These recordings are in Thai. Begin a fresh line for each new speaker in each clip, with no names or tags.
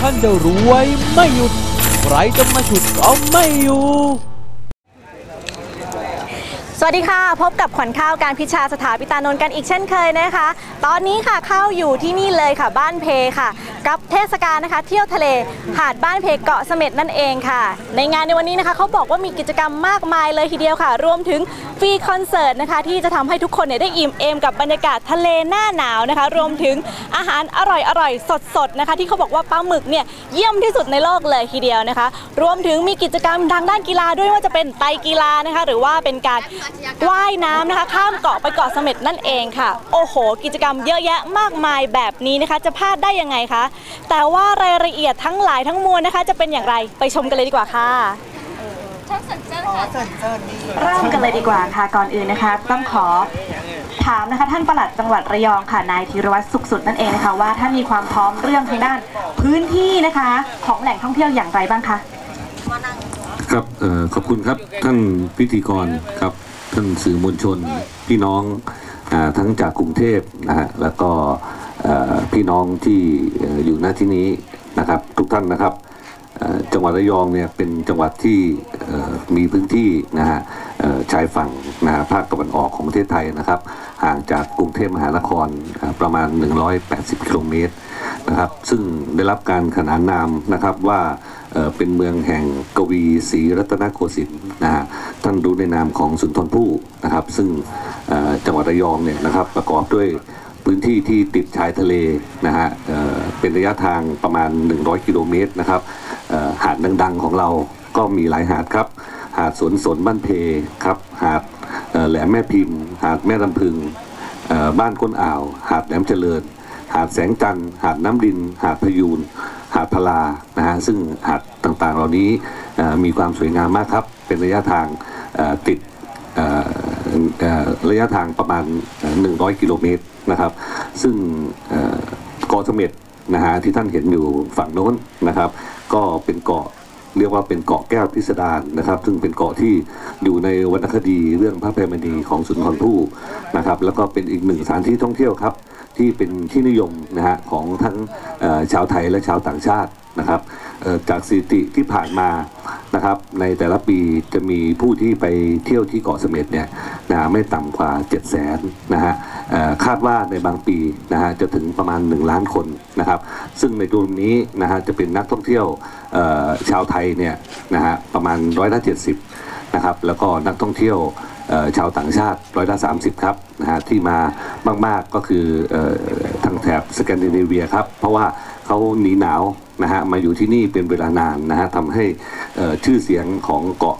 ท่านจะรวยไม่หยุด ใครจะมาฉุดก็ไม่อยู่
สวัสดีค่ะ พบกับขวัญข้าวการพิชาสถาปิตานนท์กันอีกเช่นเคยนะคะ ตอนนี้ค่ะข้าวอยู่ที่นี่เลยค่ะบ้านเพค่ะ กับเทศกาลนะคะ เที่ยวทะเลหาดบ้านเพเกาะเสม็ดนั่นเองค่ะ ในงานในวันนี้นะคะเขาบอกว่ามีกิจกรรมมากมายเลยทีเดียวค่ะ รวมถึงฟรีคอนเสิร์ตนะคะ ที่จะทำให้ทุกคนเนี่ยได้อิ่มเอมกับบรรยากาศทะเลหน้าหนาวนะคะ รวมถึงอาหารอร่อยอร่อยสดสดๆนะคะ ที่เขาบอกว่าปลาหมึกเนี่ยเยี่ยมที่สุดในโลกเลยทีเดียวนะคะ รวมถึงมีกิจกรรมทางด้านกีฬาด้วยว่าจะเป็นไตกีฬานะคะ หรือว่าเป็นการว่ายน้ำนะคะ ข้ามเกาะไปเกาะเสม็ดนั่นเองค่ะ โอ้โห กิจกรรมเยอะแยะมากมายแบบนี้นะคะ จะพลาดได้ยังไงคะ แต่ว่ารายละเอียดทั้งหลายทั้งมวลนะคะ จะเป็นอย่างไรไปชมกันเลยดีกว่าค่ะเริ่มกันเลยดีกว่าค่ะก่อนอื่นนะคะ ต้องขอถามนะคะท่านปลัดจังหวัดระยองค่ะนายธีรวัตรสุขสุดนั่นเองนะคะว่าท่านมีความพร้อมเรื่องทางด้าน พื้นที่นะคะ ของแหล่งท่องเที่ยวอย่างไรบ้างคะ
ครับออขอบคุณครับท่านพิธีกรครับ ท่านสื่อมวลชนพี่น้องอทั้งจากกรุงเทพนะฮะแล้วก็พี่น้องที่อยู่หน้าที่นี้นะครับทุกท่านนะครับจังหวัดระยองเนี่ยเป็นจังหวัดที่มีพื้นที่นะฮะชายฝั่งนะภาคตะวันออกของประเทศไทยนะครับ ห่างจากกรุงเทพมหานครประมาณ 180 กิโลเมตรนะครับ ซึ่งได้รับการขนานนามนะครับว่า เป็นเมืองแห่งกวีศรีรัตนโกสินทร์นะฮะท่านรู้ในนามของสุนทรภู่นะครับ ซึ่งจังหวัดระยองเนี่ยนะครับประกอบด้วยพื้นที่ที่ติดชายทะเลนะฮะเเป็นระยะทางประมาณ 100 กิโลเมตรนะครับหาดดังๆของเราก็มีหลายหาดครับ หาดสวนสนบ้านเพครับ หาดแหลมแม่พิมพ์ หาดแม่ลำพึงบ้านก้นอ่าว หาดแหลมเจริญ หาดแสงจันทร์หาดน้ำดิน หาดพยูนหาดพลานะฮะซึ่งหาดต่างๆ เหล่านี้มีความสวยงามมากครับ เป็นระยะทางติดระยะทางประมาณเอ่อ100 กิโลเมตรนะครับ ซึ่งเอ่อเกาะเสม็ดนะฮะที่ท่านเห็นอยู่ฝั่งโน้นนะครับ ก็เป็นเกาะเรียกว่าเป็นเกาะแก้วพิสดารนะครับ ซึ่งเป็นเกาะที่อยู่ในวรรณคดีเรื่องพระแพรมณีของสุนทรภู่นะครับ แล้วก็เป็นอีกหนึ่งสถานที่ท่องเที่ยวครับ ที่เป็นที่นิยมนะฮะของทั้งชาวไทยและชาวต่างชาตินะครับจากสถิติที่ผ่านมานะครับในแต่ละปีจะมีผู้ที่ไปเที่ยวที่เกาะเสม็ดเนี่ยนะฮะไม่ต่ำกว่า7 0 0 0 0นนะฮะคาดว่าในบางปีนะฮะจะถึงประมาณ 1 ล้านคนนะครับซึ่งในกลุ่มนี้นะฮะจะเป็นนักท่องเที่ยวชาวไทยเนี่ยนะฮะประมาณร้อยละเจ็ดสิบนะครับแล้วก็นักท่องเที่ยว ชาวต่างชาติร้อยละสามสิบครับนะฮะที่มามาก ๆก็คืออทางแถบสแกนดิเนเวียครับ เพราะว่าเขาหนีหนาวนะฮะมาอยู่ที่นี่เป็นเวลานานนะฮะทำให้ชื่อเสียงของเกาะ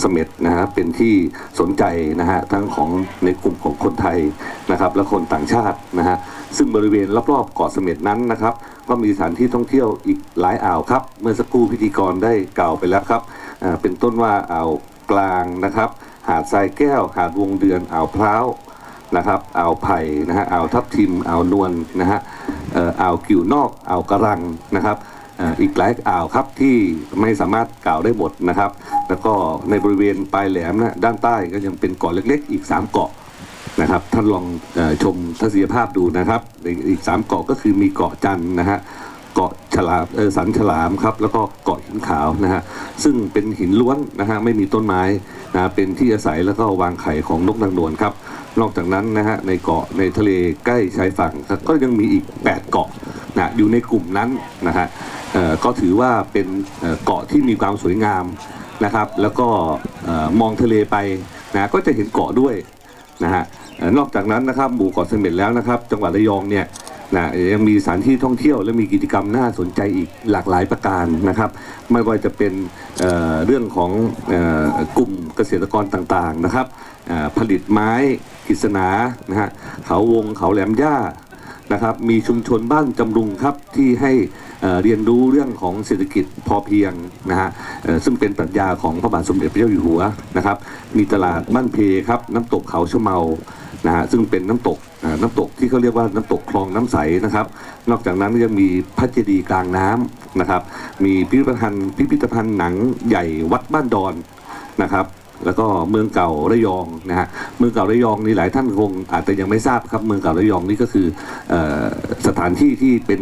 เสม็ดนะฮะเป็นที่สนใจนะฮะทั้งของในกลุ่มของคนไทยนะครับและคนต่างชาตินะฮะซึ่งบริเวณรอบๆเกาะเสม็ดนั้นนะครับ ก็มีสถานที่ท่องเที่ยวอีกหลายอ่าวครับ เมื่อสักครู่พิธีกรได้กล่าวไปแล้วครับเป็นต้นว่าอ่าวกลางนะครับ หาดทรายแก้ว หาดวงเดือน อ่าวพร้าวนะครับ อ่าวไผ่นะฮะ อ่าวทับทิม อ่าวนวลนะฮะอ่าวกิ่วนอก อ่าวกระรังนะครับอีกหลายอ่าวครับที่ไม่สามารถกล่าวได้หมดนะครับ แล้วก็ในบริเวณปลายแหลมนะด้านใต้ก็ยังเป็นเกาะเล็ก ๆ อีก 3 เกาะนะครับท่านลองอชมทัศนียภาพดูนะครับ อีกอีกสามเกาะก็คือมีเกาะจันนะฮะ เกาะฉลามสันฉลามครับแล้วก็เกาะหินขาวนะฮะซึ่งเป็นหินล้วนนะฮะไม่มีต้นไม้นะเป็นที่อาศัยแล้วก็วางไข่ของนกนางนวลครับนอกจากนั้นนะฮะในเกาะในทะเลใกล้ชายฝั่งก็ยังมีอีก 8 เกาะนะอยู่ในกลุ่มนั้นนะฮะก็ถือว่าเป็นเกาะที่มีความสวยงามนะครับ แล้วก็มองทะเลไปนะก็จะเห็นเกาะด้วยนะฮะนอกจากนั้นนะครับหมู่เกาะเสม็ดแล้วนะครับ จังหวัดระยองเนี่ย นะยังมีสถานที่ท่องเที่ยวและมีกิจกรรมน่าสนใจอีกหลากหลายประการนะครับ ไม่ว่าจะเป็นเเรื่องของออกลุ่มเกษตรกรต่างๆนะครับผลิตไม้กฤษณานะฮะเขาวงเขาแหลมย่านะครับมีชุมชนบ้านจำรุงครับที่ให้เอ่อเรียนรู้เรื่องของเศรษฐกิจพอเพียงนะฮะซึ่งเป็นปรัชญาของพระบาทสมเด็จพระเจ้าอยู่หัวนะครับ มีตลาดบ้านเพครับน้ำตกเขาชะเมานะฮะซึ่งเป็นน้ำตก น้ำตกที่เขาเรียกว่าน้ำตกคลองน้ำใสนะครับ นอกจากนั้นยังมีพระเจดีย์กลางน้ำนะครับ มีพิพิธภัณฑ์พิพิธภัณฑ์หนังใหญ่วัดบ้านดอนนะครับแล้วก็เมืองเก่าระยองนะฮะเมืองเก่าระยองนี่หลายท่านคงอาจจะยังไม่ทราบครับเมืองเก่าระยองนี่ก็คืออสถานที่ที่เป็น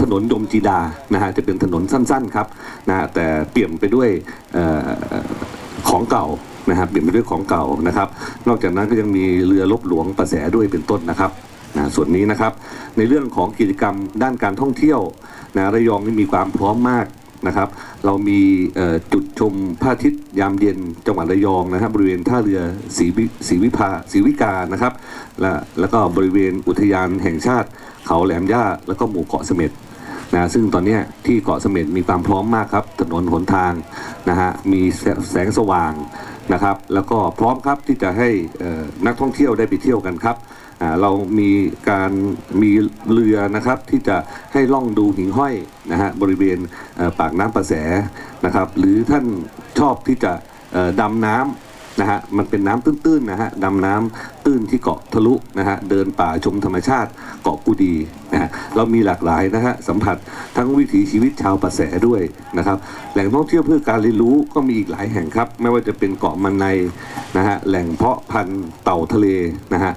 ถนนยมจีดานะฮะจะเป็นถนนสั้นๆครับนะแต่เปี่ยมไปด้วยออของเก่า นะครับเปลี่ยมไปด้วยของเก่านะครับ นอกจากนั้นก็ยังมีเรือลบหลวงประแสด้วยเป็นต้นนะครับนะส่วนนี้นะครับในเรื่องของกิจกรรมด้านการท่องเที่ยวนะระยองนี่มีความพร้อมมากนะครับเรามีจุดชมพระอาทิตย์ยามเย็นจังหวัดระยองนะครับ บริเวณท่าเรือศรีวิศรีวิภาศรีวิกานะครับและแล้วก็บริเวณอุทยานแห่งชาติ เขาแหลมย่าแล้วก็หมู่เกาะเสม็ดนะซึ่งตอนนี้ที่เกาะเสม็ดมีความพร้อมมากครับ ถนนหนทางนะฮะมีแสงสว่าง นะครับ แล้วก็พร้อมครับที่จะให้นักท่องเที่ยวได้ไปเที่ยวกันครับเรามีการมีเรือนะครับที่จะให้ล่องดูหิ่งห้อยนะฮะบริเวณปากน้ำประแสนะครับ หรือท่านชอบที่จะดำน้ำ นะฮะมันเป็นน้ำตื้นๆนะฮะดำน้ำตื้นที่เกาะทะลุนะฮะเดินป่าชมธรรมชาติเกาะกูดีนะฮะเรามีหลากหลายนะฮะสัมผัสทั้งวิถีชีวิตชาวประแสด้วยนะครับแหล่งท่องเที่ยวเพื่อการเรียนรู้ก็มีอีกหลายแห่งครับ ไม่ว่าจะเป็นเกาะมันในนะฮะแหล่งเพาะพันธุ์เต่าทะเลนะฮะ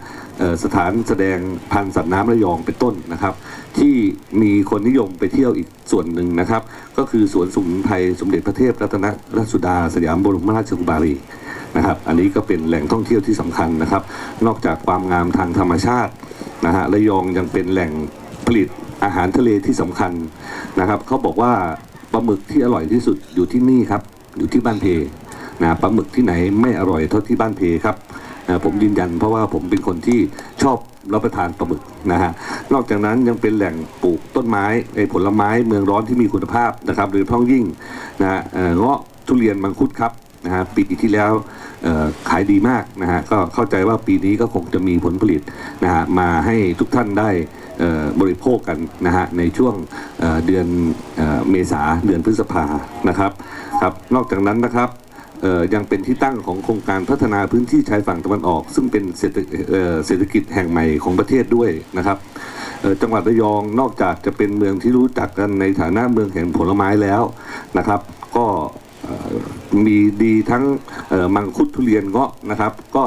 สถานแสดงพันสัตว์น้ำระยองเป็นต้นนะครับ ที่มีคนนิยมไปเที่ยวอีกส่วนหนึ่งนะครับ ก็คือสวนสมุนไพรสมเด็จพระเทพรัตนราชสุดา สยามบรมราชกุมารีนะครับ อันนี้ก็เป็นแหล่งท่องเที่ยวที่สำคัญนะครับ นอกจากความงามทางธรรมชาตินะฮะระยองยังเป็นแหล่งผลิตอาหารทะเลที่สำคัญนะครับเขาบอกว่าปลาหมึกที่อร่อยที่สุดอยู่ที่นี่ครับอยู่ที่บ้านเพนะปลาหมึกที่ไหนไม่อร่อยเท่าที่บ้านเพครับ ผมยืนยันเพราะว่าผมเป็นคนที่ชอบรับประทานปลาหมึกนะฮะ นอกจากนั้นยังเป็นแหล่งปลูกต้นไม้ไอ้ผลไม้เมืองร้อนที่มีคุณภาพนะครับโดยเฉพาะยิ่งนะฮะเออเงาะทุเรียนมังคุดครับนะฮะปีที่แล้วขายดีมากนะฮะก็เข้าใจว่าปีนี้ก็คงจะมีผลผลิตนะฮะมาให้ทุกท่านได้บริโภคกันนะฮะในช่วงเดือนเมษาเดือนพฤษภานะครับครับ นอกจากนั้นนะครับ ยังเป็นที่ตั้งของโครงการพัฒนาพื้นที่ชายฝั่งตะวันออก ซึ่งเป็นเศรษฐกิจแห่งใหม่ของประเทศด้วยนะครับจังหวัดระยองนอกจากจะเป็นเมืองที่รู้จักกันในฐานะเมืองแห่งผลไม้แล้วนะครับ ก็มีดีทั้งมังคุดทุเรียนเงาะนะครับ ก็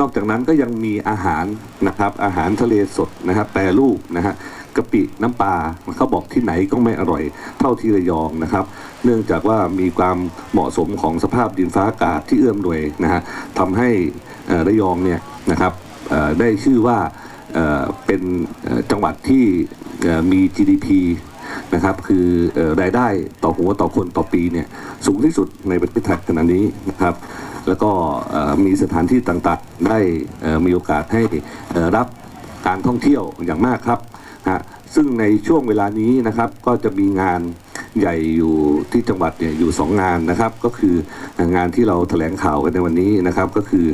นอกจากนั้นก็ยังมีอาหารนะครับ อาหารทะเลสดนะครับแปรรูปนะฮะกะปิน้ำปลาเขาบอกที่ไหนก็ไม่อร่อยเท่าที่ระยองนะครับ เนื่องจากว่ามีความเหมาะสมของสภาพดินฟ้าอากาศที่เอื้อมหน่วยนะฮะทำให้ระยองเนี่ยนะครับได้ชื่อว่าเป็นจังหวัดที่มี GDP นะครับคือรายได้ต่อหัวต่อคนต่อปีเนี่ยสูงที่สุดในประเทศไทยขณะนี้นะครับ แล้วก็มีสถานที่ต่างๆได้มีโอกาสให้รับการท่องเที่ยวอย่างมากครับฮะซึ่งในช่วงเวลานี้นะครับก็จะมีงาน ใหญ่อยู่ที่จังหวัดเนี่ยอยู่สองงานนะครับ ก็คืองานที่เราแถลงข่าวกันในวันนี้นะครับ ก็คือ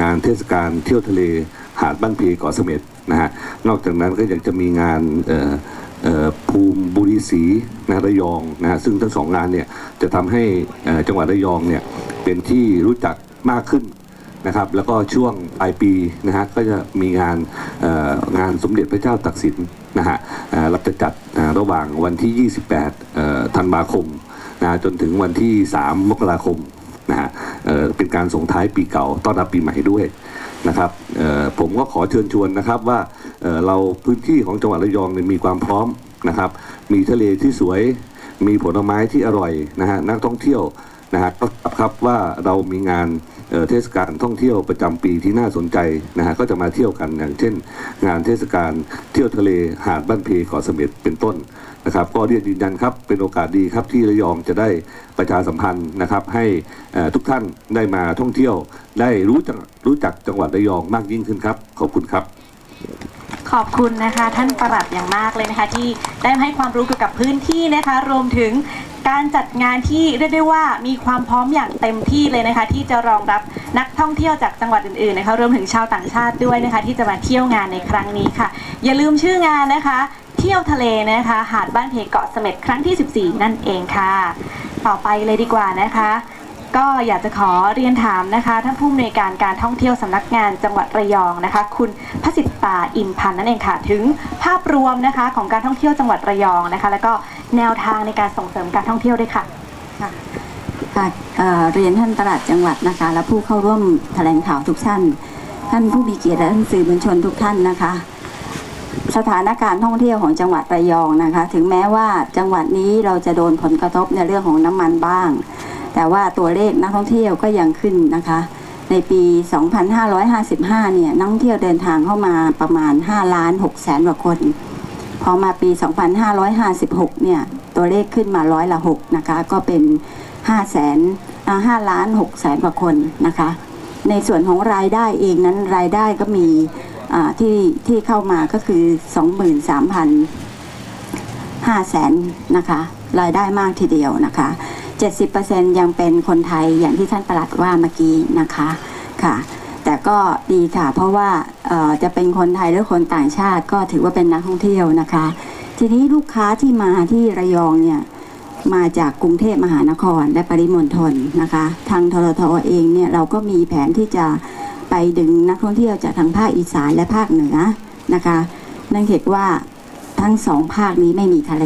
งานเทศกาลเที่ยวทะเลหาดบ้านเพเกาะเสม็ดนะฮะนอกจากนั้นก็ยังจะมีงานภูมิบุรีศรีนะระยองนะฮะซึ่งทั้งสองงานเนี่ยจะทำให้จังหวัดระยองเนี่ยเป็นที่รู้จักมากขึ้น นะครับแล้วก็ช่วงปลายปีนะฮะก็จะมีงานงานสมเด็จพระเจ้าตักสินนะฮะเอ่อเราจะจัดระหว่างวันที่ 28ธันวาคมนะจนถึงวันที่ 3 มกราคมนะฮะเเป็นการส่งท้ายปีเก่าต้อนรับปีใหม่ด้วยนะครับผมก็ขอเชิญชวนนะครับว่าเเราพื้นที่ของจังหวัดระยองมีความพร้อมนะครับ มีทะเลที่สวยมีผลไม้ที่อร่อยนะฮะนักท่องเที่ยว นะฮะก็ครับว่าเรามีงานเทศกาลท่องเที่ยวประจำปีที่น่าสนใจนะฮะก็จะมาเที่ยวกันอย่างเช่น งานเทศกาลเที่ยวทะเลหาดบ้านเพเกาะเสม็ดเป็นต้นนะครับก็เรียนยืนยันครับเป็นโอกาสดีครับที่ระยองจะได้ประชาสัมพันธ์นะครับ ให้ทุกท่านได้มาท่องเที่ยว ได้รู้จักรู้จักจังหวัดระยองมากยิ่งขึ้นครับ ขอบคุณครับ
ขอบคุณนะคะ ท่านประหลัดอย่างมากเลยนะคะ ที่ได้ให้ความรู้เกี่ยวกับพื้นที่นะคะ รวมถึง การจัดงานที่เรียกได้ว่ามีความพร้อมอย่างเต็มที่เลยนะคะ ที่จะรองรับนักท่องเที่ยวจากจังหวัดอื่นๆนะคะรวมถึงชาวต่างชาติด้วยนะคะ ที่จะมาเที่ยวงานในครั้งนี้ค่ะ อย่าลืมชื่องานนะคะ เที่ยวทะเลนะคะ หาดบ้านเพเกาะเสม็ดครั้งที่ 14 นั่นเองค่ะ ต่อไปเลยดีกว่านะคะ ก็อยากจะขอเรียนถามนะคะท่านผู้อำนวยการการท่องเที่ยวสำนักงานจังหวัดระยองนะคะ คุณพสิตตาอินพันธ์นั่นเองค่ะ ถึงภาพรวมนะคะของการท่องเที่ยวจังหวัดระยองนะคะ แล้วก็แนวทางในการส่งเสริมการท่องเที่ยวด้วยค่ะ
ค่ะเรียนท่านประหลัดจังหวัดนะคะ และผู้เข้าร่วมแถลงข่าวทุกท่าน ท่านผู้มีเกียรติและท่านสื่อมวลชนทุกท่านนะคะ สถานการณ์ท่องเที่ยวของจังหวัดระยองนะคะ ถึงแม้ว่าจังหวัดนี้เราจะโดนผลกระทบในเรื่องของน้ำมันบ้าง แต่ว่าตัวเลขนักท่องเที่ยวก็ยังขึ้นนะคะ ในปี 2555 เนี่ยนักท่องเที่ยวเดินทางเข้ามาประมาณ 5 ล้าน6แสนกว่าคน พอมาปี 2556 เนี่ยตัวเลขขึ้นมาร้อยละ6นะคะก็เป็น 5 แสน5ล้าน6แสนกว่าคนนะคะ ในส่วนของรายได้เองนั้นรายได้ก็มีที่ที่เข้ามาก็คือ 23,000 5แสนนะคะ รายได้มากทีเดียวนะคะ 70%ยังเป็นคนไทยอย่างที่ท่านประหลัดว่าเมื่อกี้นะคะค่ะ แต่ก็ดีค่ะ เพราะว่าจะเป็นคนไทยหรือคนต่างชาติก็ถือว่าเป็นนักท่องเที่ยวนะคะ ทีนี้ลูกค้าที่มาที่ระยองเนี่ยมาจากกรุงเทพมหานครและปริมณฑลนะคะ ทางทรทเองเนี่ยเราก็มีแผนที่จะไปดึงนักท่องเที่ยวจากทางภาคอีสานและภาคเหนือนะคะเนื่องจากว่าทั้งสองภาคนี้ไม่มีทะเล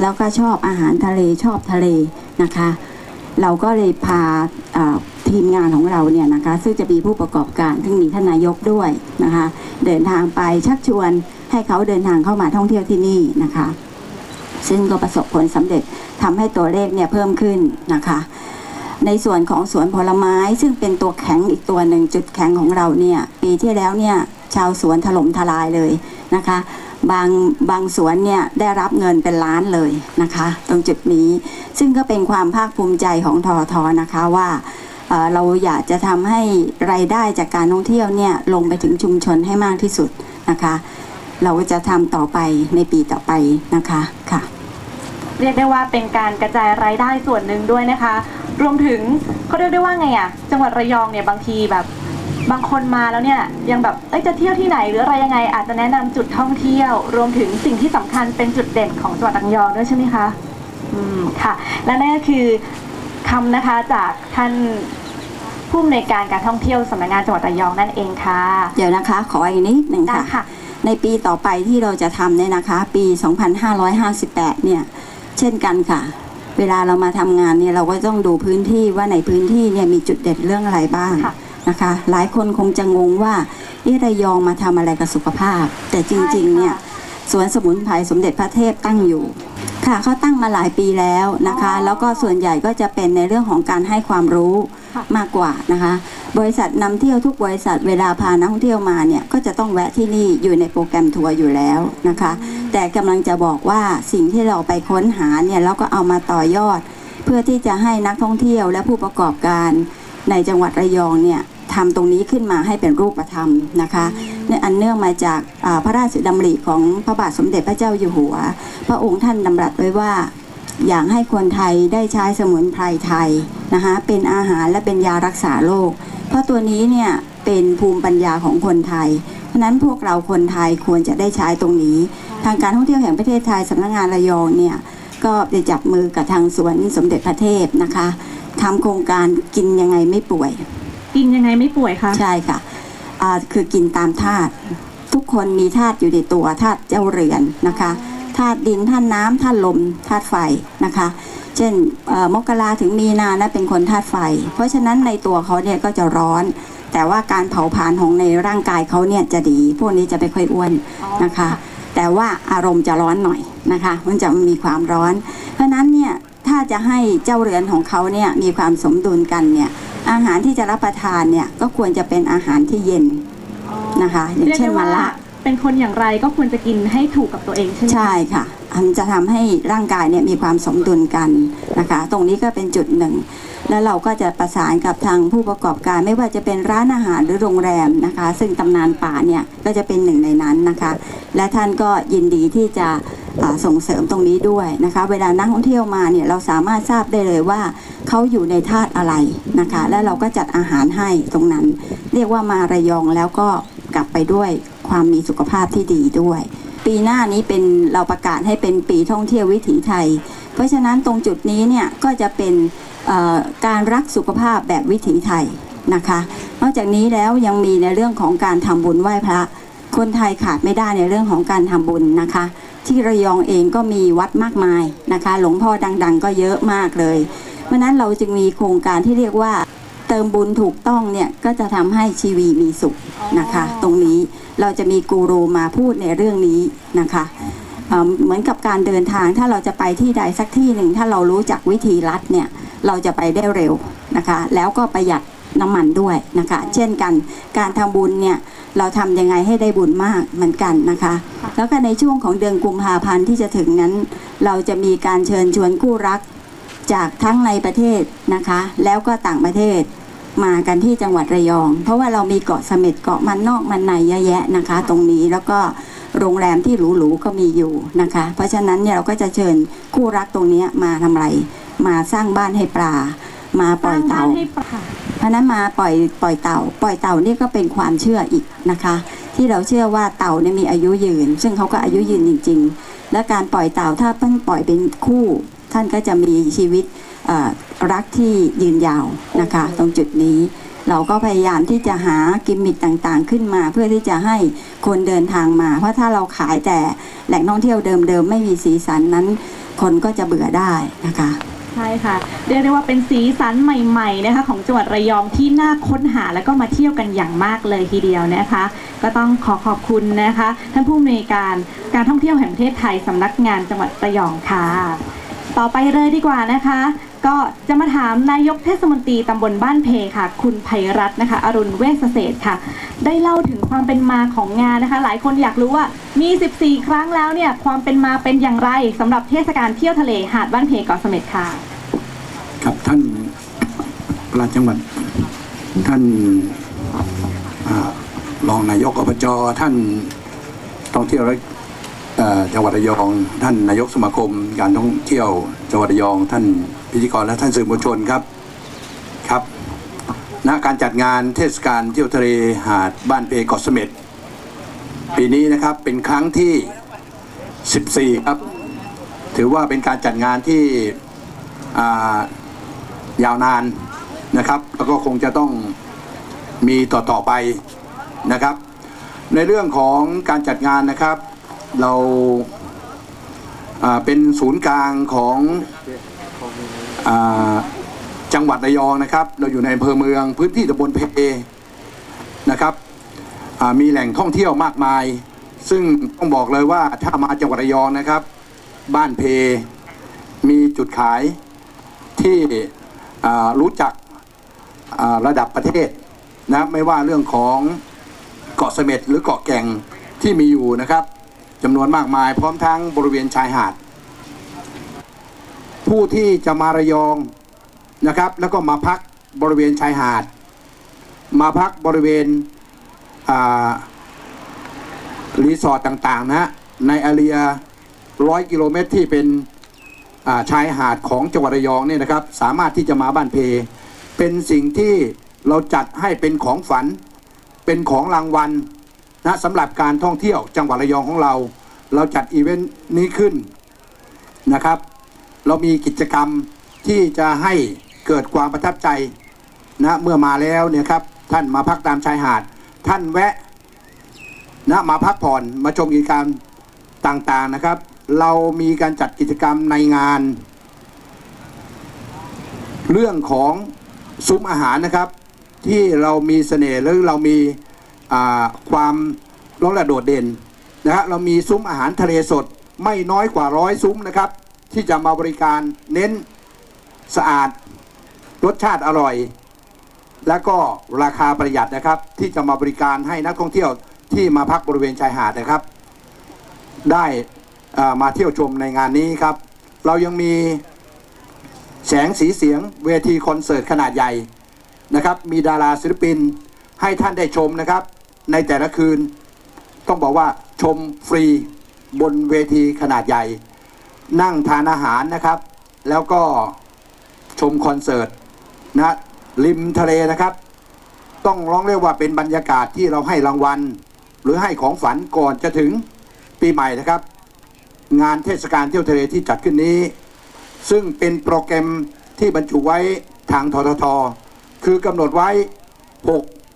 แล้วก็ชอบอาหารทะเลชอบทะเลนะคะ เราก็เลยพาทีมงานของเราเนี่ยนะคะ ซึ่งจะมีผู้ประกอบการซึ่งมีท่านนายกด้วยนะคะ เดินทางไปชักชวนให้เขาเดินทางเข้ามาท่องเที่ยวที่นี่นะคะ ซึ่งก็ประสบผลสำเร็จทำให้ตัวเลขเนี่ยเพิ่มขึ้นนะคะในส่วนของสวนผลไม้ซึ่งเป็นตัวแข็งอีกตัวหนึ่งจุดแข็งของเราเนี่ยปีที่แล้วเนี่ยชาวสวนถล่มทลายเลยนะคะ บางบางสวนเนี่ยได้รับเงินเป็นล้านเลยนะคะ ตรงจุดนี้ซึ่งก็เป็นความภาคภูมิใจของทอทอนะคะว่าเเราอยากจะทำให้รายได้จากการท่องเที่ยวเนี่ยลงไปถึงชุมชนให้มากที่สุดนะคะ เราจะทำต่อไปในปีต่อไปนะคะค่ะ
เรียกได้ว่าเป็นการกระจายรายได้ส่วนหนึ่งด้วยนะคะ รวมถึงเขาเรียกได้ว่าไงอะจังหวัดระยองเนี่ยบางทีแบบ บางคนมาแล้วเนี่ยยังแบบเอ้ยจะเที่ยวที่ไหนหรืออะไรยังไง อาจจะแนะนำจุดท่องเที่ยว รวมถึงสิ่งที่สำคัญเป็นจุดเด่นของจังหวัดระยองด้วยใช่ไหมคะอืมค่ะ และนั่นก็คือคำนะคะจากท่านผู้อำนวยการการท่องเที่ยวสำนักงานจังหวัดระยองนั่นเองค่ะ
เดี๋ยวนะคะ ขออีกนิดหนึ่ง
ได้
ค่ะ
ค่ะ
ในปีต่อไปที่เราจะทำเนี่ยนะคะ ปี 2558 เนี่ย เช่นกันค่ะ เวลาเรามาทำงานเนี่ยเราก็ต้องดูพื้นที่ว่าในพื้นที่เนี่ยมีจุดเด่นเรื่องอะไรบ้าง
ค่ะ
นะคะ หลายคนคงจะงงว่าเอะระยองมาทำอะไรกับสุขภาพ แต่จริงๆเนี่ยสวนสมุนไพรสมเด็จพระเทพตั้งอยู่ ค่ะเขาตั้งมาหลายปีแล้วนะคะ แล้วก็ส่วนใหญ่ก็จะเป็นในเรื่องของการให้ความรู้
ค่ะ
มากกว่านะคะ บริษัทนำเที่ยวทุกบริษัทเวลาพานักท่องเที่ยวมาเนี่ยก็จะต้องแวะที่นี่อยู่ในโปรแกรมทัวร์อยู่แล้วนะคะ แต่กำลังจะบอกว่าสิ่งที่เราไปค้นหาเนี่ยเราก็เอามาต่อยอด เพื่อที่จะให้นักท่องเที่ยวและผู้ประกอบการในจังหวัดระยองเนี่ย ทำตรงนี้ขึ้นมาให้เป็นรูปธรรมนะคะเนี่ยอันเนื่องมาจากาพระราชดำริของพระบาทสมเด็จพระเจ้าอยู่หัว พระองค์ท่านดำรัสไว้ว่า อยากให้คนไทยได้ใช้สมุนไพรไทยนะคะเป็นอาหารและเป็นยารักษาโรคเพราะตัวนี้เนี่ยเป็นภูมิปัญญาของคนไทย เพราะนั้นพวกเราคนไทยควรจะได้ใช้ตรงนี้ ทางการท่องเที่ยวแห่งประเทศไทยสำนักงานระยองเนี่ยก็ไปจับมือกับทางสวนสมเด็จพระเทพนะคะทำโครงการกินยังไงไม่ป่วย
กินยังไงไม่ป่วยคะ
ใช่ค่ะอ่าคือกินตามธาตุทุกคนมีธาตุอยู่ในตัวธาตุเจ้าเรือนนะคะธาตุดินธาตุน้ำธาตุลมธาตุไฟนะคะ เช่นมกราถึงมีนานะเป็นคนธาตุไฟ เพราะฉะนั้นในตัวเขาเนี่ยก็จะร้อน แต่ว่าการเผาผลาญของในร่างกายเขาเนี่ยจะดี พวกนี้จะไม่ค่อยอ้วนนะคะ แต่ว่าอารมณ์จะร้อนหน่อยนะคะ มันจะมีความร้อน เพราะฉะนั้นเนี่ยถ้าจะให้เจ้าเรือนของเขาเนี่ยมีความสมดุลกันเนี่ย อาหารที่จะรับประทานเนี่ยก็ควรจะเป็นอาหารที่เย็นนะคะ อย่าง
เรียก
เช่น
ได้
มะ
ว่า
ละ
เป็นคนอย่างไรก็ควรจะกินให้ถูกกับตัวเองใช่ไหม
ใช่ค่ะมันจะทำให้ร่างกายเนี่ยมีความสมดุลกันนะคะ ตรงนี้ก็เป็นจุดหนึ่ง แล้วเราก็จะประสานกับทางผู้ประกอบการไม่ว่าจะเป็นร้านอาหารหรือโรงแรมนะคะ ซึ่งตำนานป่าเนี่ยก็จะเป็นหนึ่งในนั้นนะคะ และท่านก็ยินดีที่จะส่งเสริมตรงนี้ด้วยนะคะ เวลานักท่องเที่ยวมาเนี่ยเราสามารถทราบได้เลยว่าเขาอยู่ในธาตุอะไรนะคะ แล้วเราก็จัดอาหารให้ตรงนั้น เรียกว่ามาระยองแล้วก็ กลับไปด้วยความมีสุขภาพที่ดีด้วย ปีหน้านี้เป็นเราประกาศให้เป็นปีท่องเที่ยววิถีไทย เพราะฉะนั้นตรงจุดนี้เนี่ยก็จะเป็นการรักสุขภาพแบบวิถีไทยนะคะ นอกจากนี้แล้วยังมีในเรื่องของการทำบุญไหว้พระ คนไทยขาดไม่ได้ในเรื่องของการทำบุญนะคะ ที่ระยองเองก็มีวัดมากมายนะคะ หลวงพ่อดัง ๆ ก็เยอะมากเลย เพราะนั้นเราจึงมีโครงการที่เรียกว่า เติมบุญถูกต้องเนี่ยก็จะทำให้ชีวีมีสุขนะคะ ตรงนี้เราจะมีกูรูมาพูดในเรื่องนี้นะคะเอ่อเหมือนกับการเดินทางถ้าเราจะไปที่ใดสักที่หนึ่ง ถ้าเรารู้จักวิธีลัดเนี่ยเราจะไปได้เร็วนะคะ แล้วก็ประหยัดน้ำมันด้วยนะคะ เช่นกันการทำบุญเนี่ยเราทำยังไงให้ได้บุญมากเหมือนกันนะคะ แล้วก็ในช่วงของเดือนกุมภาพันธ์ที่จะถึงนั้น เราจะมีการเชิญชวนคู่รักจากทั้งในประเทศนะคะ แล้วก็ต่างประเทศ มากันที่จังหวัดระยอง เพราะว่าเรามีเกาะเสม็ดเกาะมันนอกมันในเยอะแยะนะคะ ตรงนี้แล้วก็โรงแรมที่หรูๆก็มีอยู่นะคะ เพราะฉะนั้นเนี่ยเราก็จะเชิญคู่รักตรงเนี้ยมาทำไร มาสร้างบ้านให้ปลา มาปล่อยเต่า
ให้ปลา
เพราะฉะนั้นมาปล่อยปล่อยเต่า ปล่อยเต่านี่ก็เป็นความเชื่ออีกนะคะ ที่เราเชื่อว่าเต่าเนี่ยมีอายุยืน ซึ่งเขาก็อายุยืนจริง ๆ และการปล่อยเต่าถ้าท่านปล่อยเป็นคู่ ท่านก็จะมีชีวิตเอ่อ รักที่ยืนยาวนะคะ ตรงจุดนี้เราก็พยายามที่จะหากิมมิคต่างๆ ขึ้นมา เพื่อที่จะให้คนเดินทางมา เพราะถ้าเราขายแต่แหล่งท่องเที่ยวเดิมๆ ไม่มีสีสันนั้น คนก็จะเบื่อได้นะคะ
ใช่ค่ะเรียกได้ว่าเป็นสีสันใหม่ๆนะคะของจังหวัดระยองที่น่าค้นหาแล้วก็มาเที่ยวกันอย่างมากเลยทีเดียวนะคะ ก็ต้องขอขอบคุณนะคะ ท่านผู้อำนวยการการท่องเที่ยวแห่งประเทศไทยสำนักงานจังหวัดระยองค่ะ ต่อไปเลยดีกว่านะคะ ก็จะมาถามนายกเทศมนตรีตำบลบ้านเพค่ะ คุณไพรัตน์นะคะ อรุณเวชเศษค่ะ ได้เล่าถึงความเป็นมาของงานนะคะ หลายคนอยากรู้ว่ามี 14 ครั้งแล้วเนี่ย ความเป็นมาเป็นอย่างไรสำหรับเทศกาลเที่ยวทะเลหาดบ้านเพเกาะเสม็ดค่ะ
ครับท่านปลัดจังหวัด ท่านรองนายกอบจท่านท่องเที่ยวจังหวัดระยอง ท่านนายกสมาคม การท่องเที่ยวจังหวัดระยองท่าน พิธีกรและท่านสื่อมวลชนครับครับณการจัดงานเทศกาลเที่ยวทะเลหาดบ้านเพเกาะเสม็ดปีนี้นะครับเป็นครั้งที่ 14 ครับ ถือว่าเป็นการจัดงานที่ายาวนานนะครับ แล้วก็คงจะต้องมีต่อต่อไปนะครับ ในเรื่องของการจัดงานนะครับ เราเป็นศูนย์กลางของ จังหวัดระยองนะครับ เราอยู่ในอำเภอเมืองพื้นที่ตำบลเพนะครับมีแหล่งท่องเที่ยวมากมาย ซึ่งต้องบอกเลยว่าถ้ามาจังหวัดระยองนะครับ บ้านเพ มีจุดขายที่รู้จักระดับประเทศนะไม่ว่าเรื่องของเกาะเสม็ดหรือเกาะแก่งที่มีอยู่นะครับจำนวนมากมายพร้อมทั้งบริเวณชายหาด ผู้ที่จะมาระยองนะครับ แล้วก็มาพักบริเวณชายหาด มาพักบริเวณรีสอร์ทต่างๆนะฮะในอาเรียร้อยกิโลเมตรที่เป็นาชายหาดของจังหวัดระยองเนี่ยนะครับ สามารถที่จะมาบ้านเพ เป็นสิ่งที่เราจัดให้เป็นของฝัน เป็นของรางวัลนะสำหรับการท่องเที่ยวจังหวัดระยองของเรา เราจัดอีเวนต์นี้ขึ้นนะครับ เรามีกิจกรรมที่จะให้เกิดความประทับใจนะเมื่อมาแล้วเนี่ยครับท่านมาพักตามชายหาด ท่านแวะนะมาพักผ่อนมาชมกิจกรรมต่างๆนะครับ เรามีการจัดกิจกรรมในงาน เรื่องของซุ้มอาหารนะครับ ที่เรามีเสน่ห์หรือเรามีาความร้องระโดดเด่นนะฮะเรามีซุ้มอาหารทะเลสดไม่น้อยกว่าร้อยซุ้มนะครับ ที่จะมาบริการเน้นสะอาดรสชาติอร่อย แล้วก็ราคาประหยัดนะครับ ที่จะมาบริการให้นักท่องเที่ยวที่มาพักบริเวณชายหาดนะครับ ได้มาเที่ยวชมในงานนี้ครับ เรายังมีแสงสีเสียงเวทีคอนเสิร์ตขนาดใหญ่นะครับ มีดาราศิลปินให้ท่านได้ชมนะครับ ในแต่ละคืนต้องบอกว่าชมฟรีบนเวทีขนาดใหญ่ นั่งทานอาหารนะครับ แล้วก็ชมคอนเสิร์ตนะริมทะเลนะครับ ต้องร้องเรียกว่าเป็นบรรยากาศที่เราให้รางวัล หรือให้ของฝันก่อนจะถึงปีใหม่นะครับ งานเทศกาลเที่ยวทะเลที่จัดขึ้นนี้ ซึ่งเป็นโปรแกรมที่บรรจุไว้ทางททท คือกำหนดไว้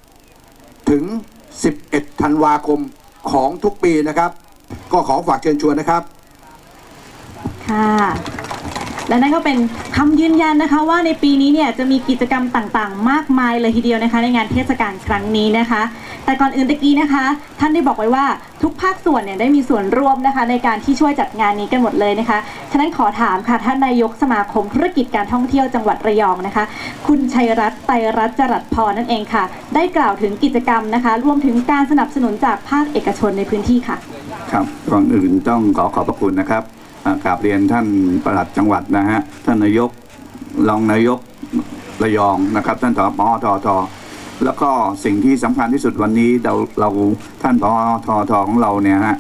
6 ถึง 11 ธันวาคมของทุกปีนะครับ ก็ขอฝากเชิญชวนนะครับ
ค่ะและนั่นก็เป็นคำยืนยันนะคะว่าในปีนี้เนี่ยจะมีกิจกรรมต่างๆ มากมายเลยทีเดียวนะคะ ในงานเทศกาลครั้งนี้นะคะ แต่ก่อนอื่นตะกี้นะคะ ท่านได้บอกไว้ว่าทุกภาคส่วนเนี่ยได้มีส่วนร่วมนะคะ ในการที่ช่วยจัดงานนี้กันหมดเลยนะคะฉะนั้นขอถามค่ะท่านนายกสมาคมธุรกิจการท่องเที่ยวจังหวัดระยองนะคะ คุณชัยรัตน์ไตรรัตน์จรัสพรนั่นเองค่ะ ได้กล่าวถึงกิจกรรมนะคะรวมถึงการสนับสนุนจากภาคเอกชนในพื้นที่ค่ะ
ครับก่อนอื่นต้องขอขอบพระคุณนะครับ กราบเรียนท่านประหลัดจังหวัดนะฮะท่านนายกรองนายกระยองนะครับ ท่านผอทอทอแล้วก็สิ่งที่สำคัญที่สุดวันนี้เราเราท่านผอทอทอของเราเนี่ยฮะ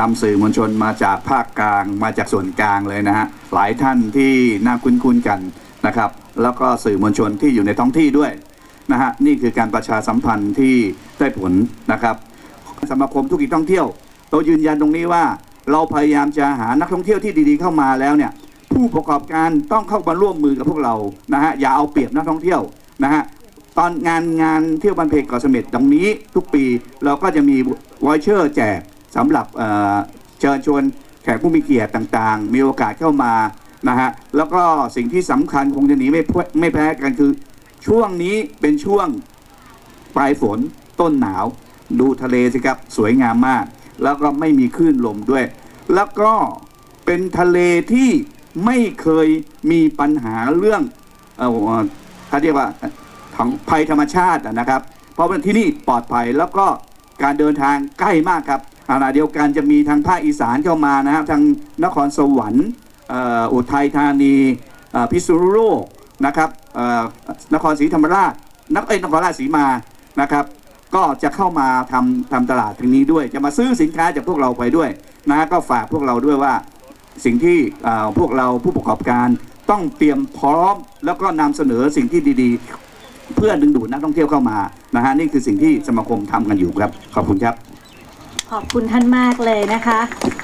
นำสื่อมวลชนมาจากภาคกลางมาจากส่วนกลางเลยนะฮะหลายท่านที่น่าคุ้นๆกันนะครับ แล้วก็สื่อมวลชนที่อยู่ในท้องที่ด้วยนะฮะนี่คือการประชาสัมพันธ์ที่ได้ผลนะครับสมาคมธุรกิจท่องเที่ยว เรายืนยันตรงนี้ว่า เราพยายามจะหานักท่องเที่ยวที่ดีๆเข้ามาแล้วเนี่ยผู้ประกอบการต้องเข้ามาร่วมมือกับพวกเรานะฮะอย่าเอาเปรียบนักท่องเที่ยวนะฮะตอนงานงานเที่ยวบันเพกเกาะเสม็ดตรงนี้ทุกปีเราก็จะมีวอยเชอร์แจกสำหรับเอ่อเชิญชวนแขกผู้มีเกียรติต่างๆ มีโอกาสเข้ามานะฮะแล้วก็สิ่งที่สำคัญคงจะหนีไม่พ้นไม่แพ้กันคือ ช่วงนี้เป็นช่วงปลายฝนต้นหนาว ดูทะเลสิครับสวยงามมาก แล้วก็ไม่มีคลื่นลมด้วย แล้วก็เป็นทะเลที่ไม่เคยมีปัญหาเรื่องเอ่อเขาเรียกว่าของภัยธรรมชาตินะครับ เพราะว่าที่นี่ปลอดภัยแล้วก็การเดินทางใกล้มากครับขณะเดียวกันจะมีทางภาคอีสานเข้ามานะครับทางนครสวรรค์อุทัยธานีพิษณุโลกนะครับนครศรีธรรมราชนักเอ้นครราชสีมานะครับ ก็จะเข้ามาทำทำตลาดทางนี้ด้วย จะมาซื้อสินค้าจากพวกเราไปด้วยนะฮะก็ฝากพวกเราด้วยว่าสิ่งที่อ่าพวกเราผู้ประกอบการต้องเตรียมพร้อม แล้วก็นำเสนอสิ่งที่ดีๆ เพื่อดึงดูดนักท่องเที่ยวเข้ามานะฮะนี่คือสิ่งที่สมาคมทำกันอยู่ครับ ขอบคุณครับ
ขอบคุณท่านมากเลยนะคะ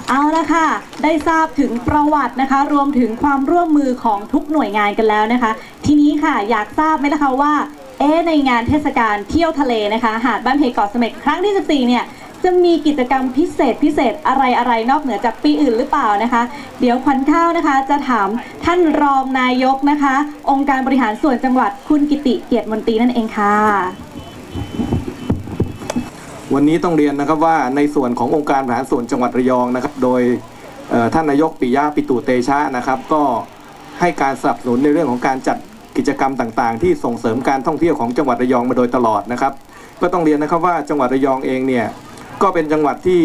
เอาละค่ะ ได้ทราบถึงประวัตินะคะ รวมถึงความร่วมมือของทุกหน่วยงานกันแล้วนะคะ ทีนี้ค่ะอยากทราบไหมล่ะคะว่า เอ๊ในงานเทศกาลเที่ยวทะเลนะคะ หาดบ้านเพเกาะเสม็ดครั้งที่ 14 เนี่ยจะมีกิจกรรมพิเศษพิเศษอะไรอะไรนอกเหนือจากปีอื่นหรือเปล่านะคะ เดี๋ยวขวัญข้าวนะคะจะถามท่านรองนายกนะคะ องค์การบริหารส่วนจังหวัดคุณกิติเกียรติมนตรีนั่นเองค่ะ
วันนี้ต้องเรียนนะครับว่าในส่วนขององค์การบริหารส่วนจังหวัดระยองนะครับ โดยท่านนายกปิยะปิตุเตชะนะครับ ก็ให้การสนับสนุนในเรื่องของการจัด กิจกรรมต่างๆ ที่ส่งเสริมการท่องเที่ยวของจังหวัดระยองมาโดยตลอดนะครับ ก็ต้องเรียนนะครับว่าจังหวัดระยองเองเนี่ยก็เป็นจังหวัดที่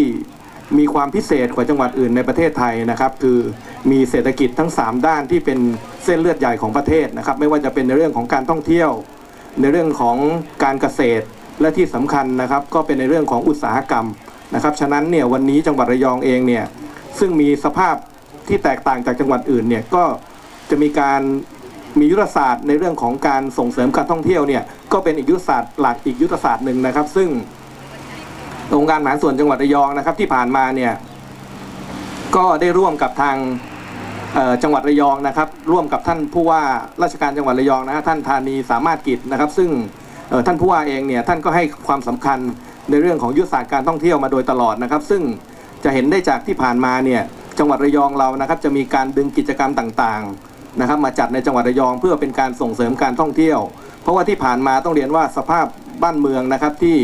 มีความพิเศษกว่าจังหวัดอื่นในประเทศไทยนะครับ คือมีเศรษฐกิจทั้ง 3 ด้านที่เป็นเส้นเลือดใหญ่ของประเทศนะครับ ไม่ว่าจะเป็นในเรื่องของการท่องเที่ยว ในเรื่องของการเกษตรและที่สำคัญนะครับ ก็เป็นในเรื่องของอุตสาหกรรมนะครับฉะนั้นเนี่ยวันนี้จังหวัดระยองเองเนี่ยซึ่งมีสภาพที่แตกต่างจากจังหวัดอื่นเนี่ยก็จะมีการ มียุทธศาสตร์ในเรื่องของการส่งเสริมการท่องเที่ยวเนี่ยก็เป็นอีกยุทธศาสตร์หลักอีกยุทธศาสตร์หนึ่งนะครับ ซึ่งองค์การบริหาส่วนจังหวัดระยองนะครับ ที่ผ่านมาเนี่ยก็ได้ร่วมกับทางจังหวัดระยองนะครับ ร่วมกับท่านผู้ว่าราชการจังหวัดระยองนะฮะท่านธานีสามารถกิจนะครับ ซึ่งท่านผู้ว่าเองเนี่ยท่านก็ให้ความสำคัญในเรื่องของยุทธศาสตร์การท่องเที่ยวมาโดยตลอดนะครับ ซึ่งจะเห็นได้จากที่ผ่านมาเนี่ยจังหวัดระยองเรานะครับ จะมีการดึงกิจกรรมต่างๆ นะครับมาจัดในจังหวัดระยอง เพื่อเป็นการส่งเสริมการท่องเที่ยว เพราะว่าที่ผ่านมาต้องเรียนว่าสภาพบ้านเมืองนะครับที่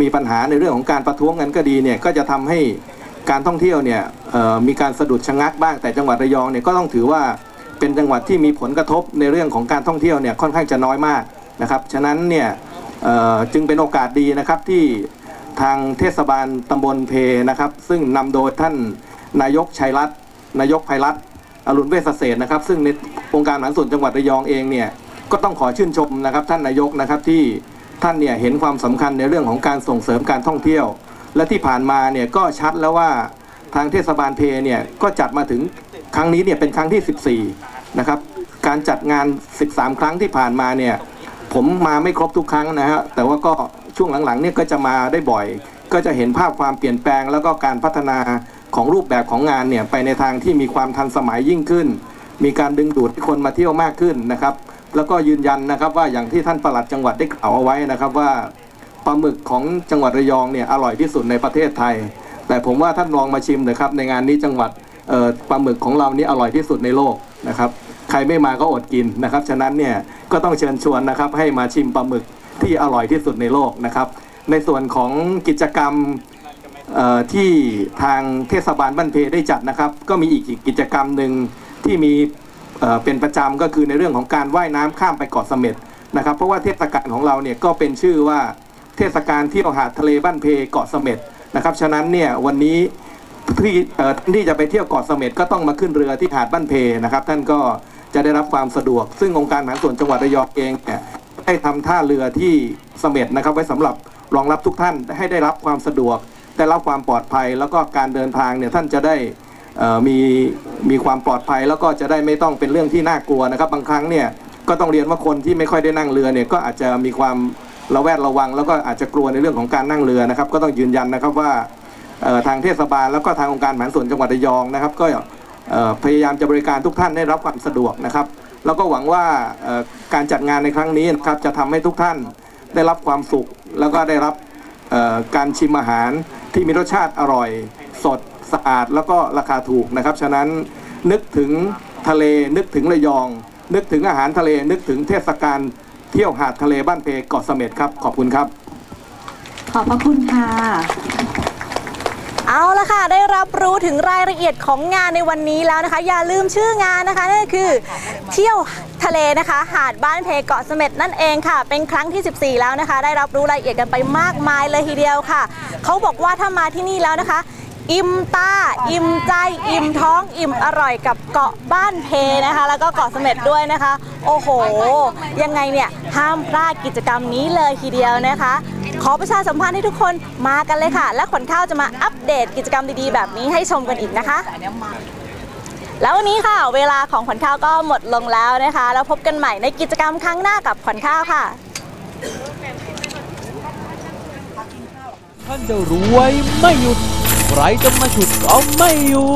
มีปัญหาในเรื่องของการประท้วงกันก็ดีเนี่ยก็จะทำให้การท่องเที่ยวเนี่ยมีการสะดุดชะงักบ้างแต่จังหวัดระยองเนี่ยก็ต้องถือว่าเป็นจังหวัดที่มีผลกระทบในเรื่องของการท่องเที่ยวเนี่ยค่อนข้างจะน้อยมากนะครับฉะนั้นเนี่ยจึงเป็นโอกาสดีนะครับที่ทางเทศบาลตำบลเพนะครับ ซึ่งนำโดยท่านนายกชัยรัตน์นายกไพรัตน์ อรุณเวชเศษนะครับ ซึ่งในองค์การบริหารส่วนจังหวัดระยองเองเนี่ยก็ต้องขอชื่นชมนะครับท่านนายกนะครับที่ท่านเนี่ยเห็นความสำคัญในเรื่องของการส่งเสริมการท่องเที่ยว และที่ผ่านมาเนี่ยก็ชัดแล้วว่าทางเทศบาลเพเนี่ยก็จัดมาถึงครั้งนี้เนี่ยเป็นครั้งที่ 14นะครับการจัดงาน 13 ครั้งที่ผ่านมาเนี่ยผมมาไม่ครบทุกครั้งนะฮะแต่ว่าก็ช่วงหลังๆเนี่ยก็จะมาได้บ่อย ก็จะเห็นภาพความเปลี่ยนแปลง แล้วก็การพัฒนา ของรูปแบบของงานเนี่ยไปในทางที่มีความทันสมัยยิ่งขึ้น มีการดึงดูดคนมาเที่ยวมากขึ้นนะครับ แล้วก็ยืนยันนะครับว่าอย่างที่ท่านปลัดจังหวัดได้กล่าวเอาไว้นะครับว่าปลาหมึกของจังหวัดระยองเนี่ยอร่อยที่สุดในประเทศไทย แต่ผมว่าท่านลองมาชิมนะครับในงานนี้จังหวัดปลาหมึกของเรานี่อร่อยที่สุดในโลกนะครับใครไม่มาก็อดกินนะครับ ฉะนั้นเนี่ยก็ต้องเชิญชวนนะครับให้มาชิมปลาหมึกที่อร่อยที่สุดในโลกนะครับ ในส่วนของกิจกรรม ที่ทางเทศบาลบ้านเพได้จัดนะครับ ก็มีอีกกิจกรรมหนึ่งที่มีเป็นประจำก็คือในเรื่องของการว่ายน้ำข้ามไปเกาะเสม็ดนะครับ เพราะว่าเทศกาลของเราเนี่ยก็เป็นชื่อว่าเทศกาลเที่ยวหาดทะเลบ้านเพเกาะเสม็ดนะครับฉะนั้นเนี่ยวันนี้ที่ที่จะไปเที่ยวเกาะเสม็ดก็ต้องมาขึ้นเรือที่หาดบ้านเพนะครับ ท่านก็จะได้รับความสะดวก ซึ่งองค์การบริหาส่วนจังหวัดระยองเองเนี่ยได้ทำท่าเรือที่เสม็ดนะครับ ไว้สำหรับรองรับทุกท่านให้ได้รับความสะดวก ได้รับความปลอดภัย แล้วก็การเดินทางเนี่ยท่านจะได้มีมีความปลอดภัย แล้วก็จะได้ไม่ต้องเป็นเรื่องที่น่ากลัวนะครับ บางครั้งเนี่ยก็ต้องเรียนว่าคนที่ไม่ค่อยได้นั่งเรือเนี่ยก็อาจจะมีความระแวดระวัง แล้วก็อาจจะกลัวในเรื่องของการนั่งเรือนะครับ ก็ต้องยืนยันนะครับว่าทางเทศบาลแล้วก็ทางองค์การบริหาส่วนจังหวัดระยองนะครับ ก็พยายามจะบริการทุกท่านได้รับความสะดวกนะครับ แล้วก็หวังว่าการจัดงานในครั้งนี้นะครับจะทำให้ทุกท่านได้รับความสุขแล้วก็ได้รับ การชิมอาหารที่มีรสชาติอร่อย สดสะอาดแล้วก็ราคาถูกนะครับ ฉะนั้นนึกถึงทะเลนึกถึงระยอง นึกถึงอาหารทะเลนึกถึงเทศกาลเที่ยวหาดทะเลบ้านเพเกาะเสม็ดครับ ขอบคุณครับ
ขอบพระคุณค่ะ
เอาละค่ะ ได้รับรู้ถึงรายละเอียดของงานในวันนี้แล้วนะคะ อย่าลืมชื่องานนะคะนั่นคือเที่ยว ทะเลนะคะ หาดบ้านเพเกาะเสม็ดนั่นเองค่ะ เป็นครั้งที่ 14 แล้วนะคะ ได้รับรู้รายละเอียดกันไปมากมายเลยทีเดียวค่ะ เขาบอกว่าถ้ามาที่นี่แล้วนะคะ อิ่มตา อิ่มใจ อิ่มท้อง อิ่มอร่อยกับเกาะบ้านเพนะคะ แล้วก็เกาะเสม็ดด้วยนะคะ โอ้โห ยังไงเนี่ย ห้ามพลาดกิจกรรมนี้เลยทีเดียวนะคะ ขอประชาสัมพันธ์ให้ทุกคนมากันเลยค่ะ และขนข้าวจะมาอัปเดตกิจกรรมดีๆ แบบนี้ให้ชมกันอีกนะคะ แล้ววันนี้ค่ะ เวลาของขวัญข้าวก็หมดลงแล้วนะคะ แล้วพบกันใหม่ในกิจกรรมครั้งหน้ากับขวัญข้าวค่ะ
ท่านจะรวยไม่หยุดใครจะมาฉุดก็ไม่อยู่